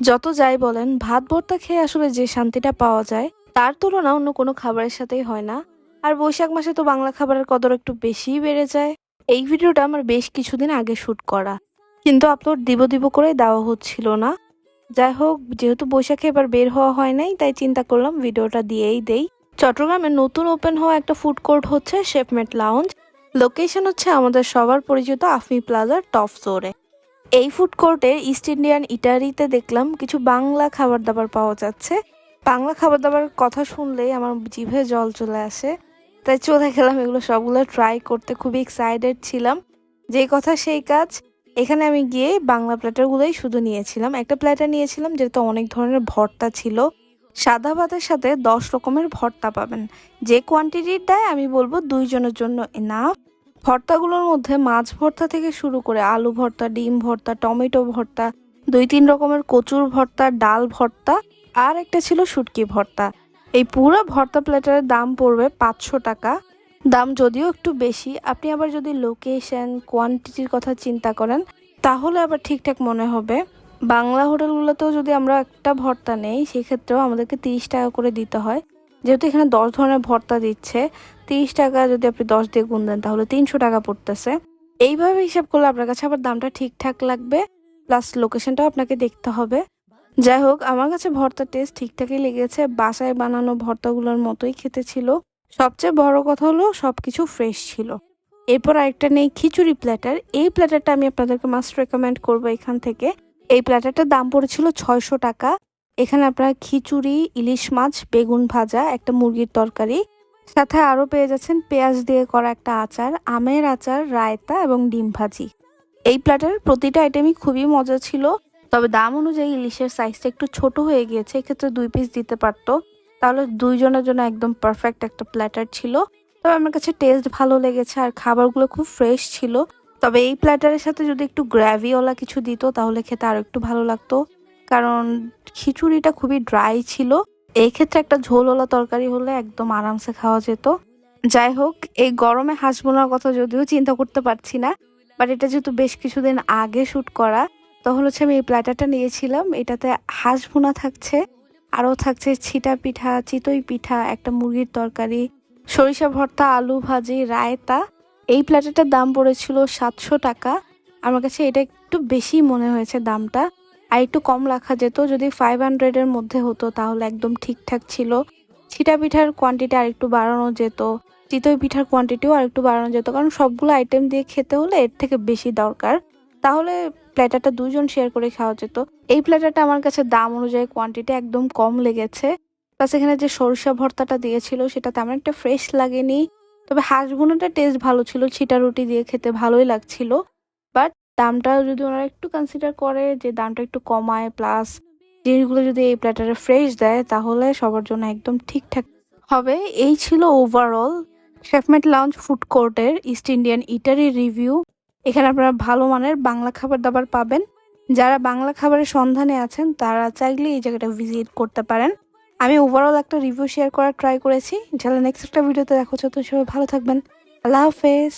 যত যাই বলেন, ভাত, ভর্তা খেয়ে আসলে যে শান্তিটা পাওয়া যায়, তার তুলনা অন্য কোনো খাবারের সাথেই হয় না। আর বৈশাখ মাসে তো বাংলা খাবারের কদর একটু বেশিই বেড়ে যায়। এই ভিডিওটা আমার বেশ কিছুদিন আগে শ্যুট করা। কিন্তু আপলোড দিব দিব করে দেওয়া হচ্ছিল না। যাই হোক, যেহেতু বৈশাখে এবার বের হওয়া হয় নাই, তাই চিন্তা করলাম ভিডিওটা দিয়েই দেই। চট্টগ্রামে নতুন ওপেন হওয়া একটা ফুড কোর্ট হচ্ছে, শেফমেট লাউঞ্জ। লোকেশন হচ্ছে আমাদের সবার পরিচিত আফমি প্লাজার টপ ফ্লোরে। এই ফুড কোর্টের ইস্ট ইন্ডিয়ান ইটারিতে দেখলাম কিছু বাংলা খাবার দাবার পাওয়া যাচ্ছে। বাংলা খাবার দাবার কথা শুনলেই আমার জিভে জল চলে আসে। তাই চলে গেলাম এগুলো সবগুলো ট্রাই করতে, খুবই এক্সাইটেড ছিলাম। যেই কথা সেই কাজ। এখানে আমি গিয়ে বাংলা প্ল্যাটারগুলোই শুধু নিয়েছিলাম। একটা প্ল্যাটার নিয়েছিলাম যেটা অনেক ধরনের ভর্তা ছিল। সাদা ভাতের সাথে দশ রকমের ভর্তা পাবেন। যে কোয়ান্টিটির দেয় আমি বলব দুইজনের জন্য এনাফ ভর্তাগুলোর মধ্যে মাছ ভর্তা থেকে শুরু করে আলু ভর্তা, ডিম ভর্তা, টমেটো ভর্তা, দুই তিন রকমের কচুর ভর্তা, ডাল ভর্তা আর একটা ছিল শুটকি ভর্তা। এই পুরো ভর্তা প্লেটারের দাম পড়বে পাঁচশো টাকা। দাম যদিও একটু বেশি, আপনি আবার যদি লোকেশন কোয়ান্টিটির কথা চিন্তা করেন, তাহলে আবার ঠিকঠাক মনে হবে। বাংলা হোটেলগুলোতেও যদি আমরা একটা ভর্তা নেই, সেক্ষেত্রেও আমাদেরকে তিরিশ টাকা করে দিতে হয়। যেহেতু এখানে দশ ধরনের ভর্তা দিচ্ছে তিরিশ টাকা যদি আপনি দশ দিয়ে গুণ দেন, তাহলে তিনশো টাকা পড়তেছে। এইভাবে হিসাব করলে আপনার কাছে আবার দামটা ঠিকঠাক লাগবে প্লাস লোকেশনটাও আপনাকে দেখতে হবে। যাই হোক, আমার কাছে ভর্তার টেস্ট ঠিকঠাকই লেগেছে। বাসায় বানানো ভর্তাগুলোর মতোই খেতে ছিল। সবচেয়ে বড় কথা হলো সব কিছু ফ্রেশ ছিল। এরপর আরেকটা নেই, খিচুড়ি প্ল্যাটার এই প্ল্যাটারটা আমি আপনাদেরকে মাস্ট রেকমেন্ড করব এখান থেকে। এই প্ল্যাটারটার দাম পড়েছিল ছয়শো টাকা। এখানে আপনারা খিচুড়ি, ইলিশ মাছ, বেগুন ভাজা, একটা মুরগির তরকারি সাথে আরও পেয়ে যাচ্ছেন পেঁয়াজ দিয়ে করা একটা আচার, আমের আচার, রায়তা এবং ডিম ভাজি। এই প্ল্যাটার প্রতিটা আইটেমই খুবই মজা ছিল, তবে দাম অনুযায়ী ইলিশের সাইজটা একটু ছোট হয়ে গিয়েছে, এক্ষেত্রে দুই পিস দিতে পারতো। তাহলে দুইজনের জন্য একদম পারফেক্ট একটা প্ল্যাটার ছিল। তবে আমার কাছে টেস্ট ভালো লেগেছে আর খাবারগুলো খুব ফ্রেশ ছিল। তবে এই প্ল্যাটারের সাথে যদি একটু গ্র্যাভিওয়ালা কিছু দিত, তাহলে খেতে আরও একটু ভালো লাগতো। কারণ খিচুড়িটা খুবই ড্রাই ছিল। এই ক্ষেত্রে একটা ঝোলওয়ালা তরকারি হলে একদম আরামসে খাওয়া যেত। যাই হোক, এই গরমে হাঁস বোনার কথা যদিও চিন্তা করতে পারছি না বাট এটা যেহেতু বেশ কিছুদিন আগে শ্যুট করা, তখন হচ্ছে আমি এই প্ল্যাটারটা নিয়েছিলাম। এটাতে হাঁস ভুনা থাকছে, আরও থাকছে ছিটা পিঠা, চিতই পিঠা, একটা মুরগির তরকারি, সরিষা ভর্তা, আলু ভাজি, রায়তা। এই প্ল্যাটারটার দাম পড়েছিল সাতশো টাকা। আমার কাছে এটা একটু বেশি মনে হয়েছে দামটা। আর একটু কম রাখা যেত। যদি ফাইভ হান্ড্রেডের মধ্যে হতো, তাহলে একদম ঠিকঠাক ছিল। ছিটা পিঠার কোয়ান্টিটি আর একটু বাড়ানো যেত। চিতই পিঠার কোয়ান্টিটিও আর একটু বাড়ানো যেত। কারণ সবগুলো আইটেম দিয়ে খেতে হলে এর থেকে বেশি দরকার। তাহলে প্ল্যাটারটা দুজন শেয়ার করে খাওয়া যেত। এই প্ল্যাটারটা আমার কাছে দাম অনুযায়ী কোয়ান্টিটি একদম কম লেগেছে। প্লাস এখানে যে সরিষা ভর্তাটা দিয়েছিল, সেটা তেমন একটা ফ্রেশ লাগেনি। তবে হাঁস ভুনাটা টেস্ট ভালো ছিল। ছিটা রুটি দিয়ে খেতে ভালোই লাগছিল। বাট দামটা যদি ওনারা একটু কনসিডার করে, যে দামটা একটু কমায় প্লাস জিনিসগুলো যদি এই প্ল্যাটারে ফ্রেশ দেয়, তাহলে সবার জন্য একদম ঠিকঠাক। হবে, এই ছিল ওভারঅল শেফমেট লাউঞ্জ ফুড কোর্টের ইস্ট ইন্ডিয়ান ইটারি রিভিউ এখানে আপনারা ভালো মানের বাংলা খাবার দাবার পাবেন। যারা বাংলা খাবারের সন্ধানে আছেন, তারা চাইলে এই জায়গাটা ভিজিট করতে পারেন। আমি ওভারঅল একটা রিভিউ শেয়ার করার ট্রাই করেছি। যারা নেক্সট একটা ভিডিওতে দেখো তো সবাই ভালো থাকবেন। আল্লাহ হাফেজ।